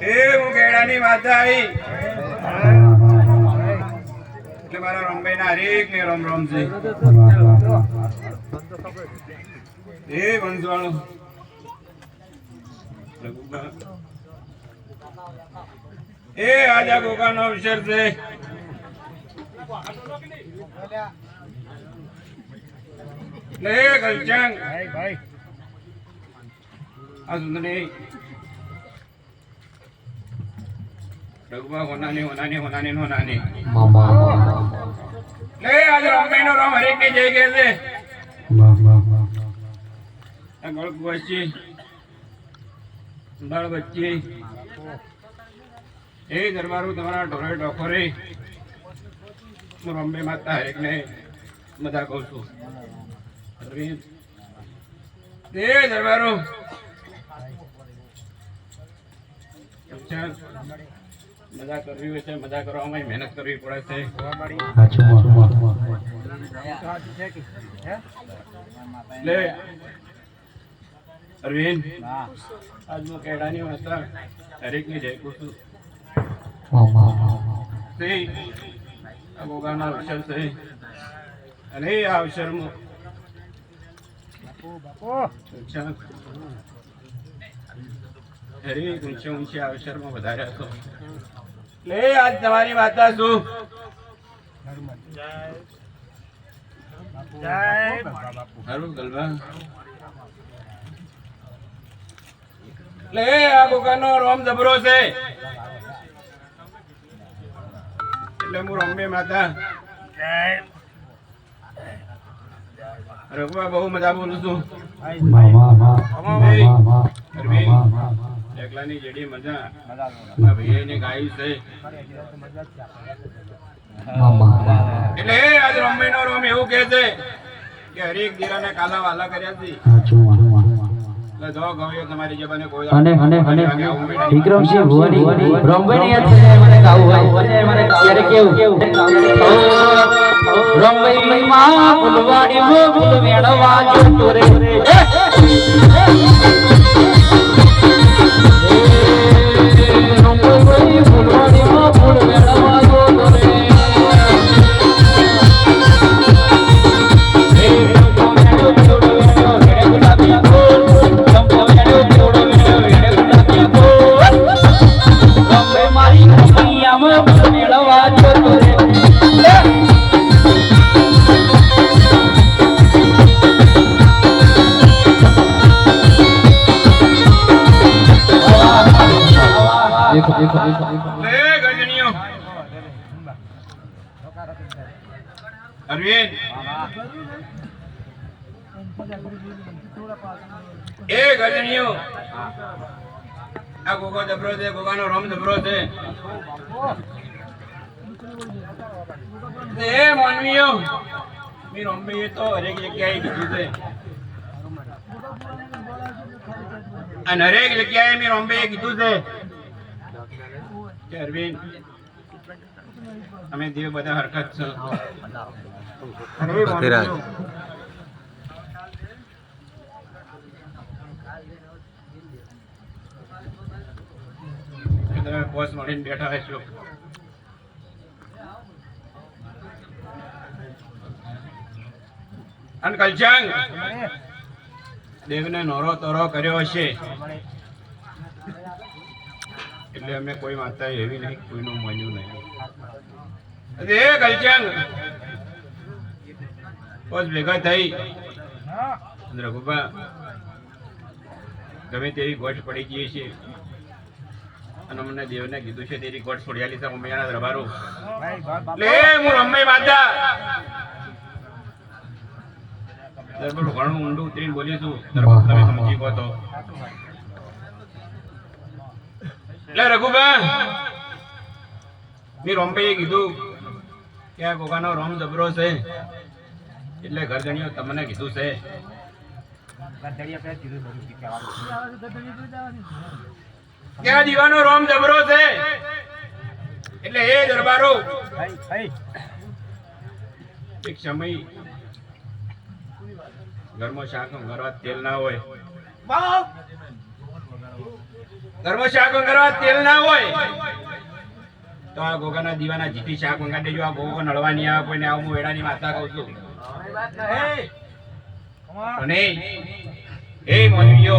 એ હું કેળાની માતા આવી એટલે મારા રમભાઈ ના હરેક ને રમ રમ છે એ વંશવાળો. એ આજા ગોગા નો અવસર છે. લે ગલચાંગ. આ સુંદરી. રઘુબા હોનાની હોનાની હોનાની ને હોનાની લે આજ નો રમ હરેકની જય કે આ વચ્ચે બાળ બચ્ચી એ દરબારો તમારા ઢોરે ડોખરે હું રંબે માતા હરેકને બધા કહું છું. એ દરબારો. અચ્છા, મજા કરવી હોય છે મજા કરવામાં મહેનત કરવી પડે છે. એટલે અરવિંદ. આજ હું કેળાની વાર્તા હરેકની જય કહું છું તે આ ગોગાનો અવસર છે અને આ અવસરમાં. હરેક ઊંચે ઊંચે અવસરમાં વધારે હતો લે આજ તમારી માતા શું? લે આ ગોગાનો રોમ જબરો છે. એટલે હું રમે માતા. રઘુબા બહુ મજા બોલું છું. એકલાની જેડી મજા. આ ભાઈને ગાયું છે. એટલે એ આજ રમે નો રોમ એવું કહે છે કે હરેક દીરાને કાલા વાલા કર્યા છે. એટલે તમારી જબાને અને અને અને. આગે આવું મેળવી. વિક્રમસિંહ ભુવાની. રંભાઈ યાદ છે મને ગાવું હોય. મને ત્યારે કેવું રંભાઈ માં ફૂલવાડી મો ફૂલ મેળવા જતો રે અરવિંદ. એ ગજનીઓ. આ ગોગો દબરો છે, ગોગાનો રમ દબરો છે. એ માનવીઓ, મી રંબીએ તો હરેક જગ્યાએ કીધું છે. અને હરેક જગ્યાએ મી રંબીએ કીધું છે. અરવિંદ અમે દેવ બધા હરકત તમે બોસ મળીને બેઠા હશો. અને કલચાંગ દેવને નોરો તોરો કર્યો હશે. એટલે અમે કોઈ માતા એવી નહીં કોઈનું માન્યું નહીં. એ કલચાંગ બસ ભેગા થઈ. રઘુભા ગમે તેવી ગોઠ પડી ગઈ છે. અને અમને દેવને કીધું છે તેરી ગોઠ છોડિયાલી છે મમ્મીના દરબારો લે હું રમે માતા દરબારો ઘણું ઊંડું ઉતરીને બોલીશું દરબાર તમે સમજી ગયો તો. એટલે રઘુબેન મેં રોમભાઈએ કીધું કે આ ગોગાનો રોમ જબરો છે. એટલે ઘરજણીઓ તમને કીધું છે. કે આ દીવાનો રોમ જબરો છે. એટલે એ દરબારો. એક સમય ઘરમાં શાક ઘરમાં તેલ ના હોય. ઘરમાં શાક વંગારવા તેલ ના હોય. તો આ ગોગાના દીવાના જીતી શાક વઘારી દેજો. આ ગોગો નળવા નહીં આવે કોઈને આવું હું વેડાની માતા કહું છું. અને એ મોનવીઓ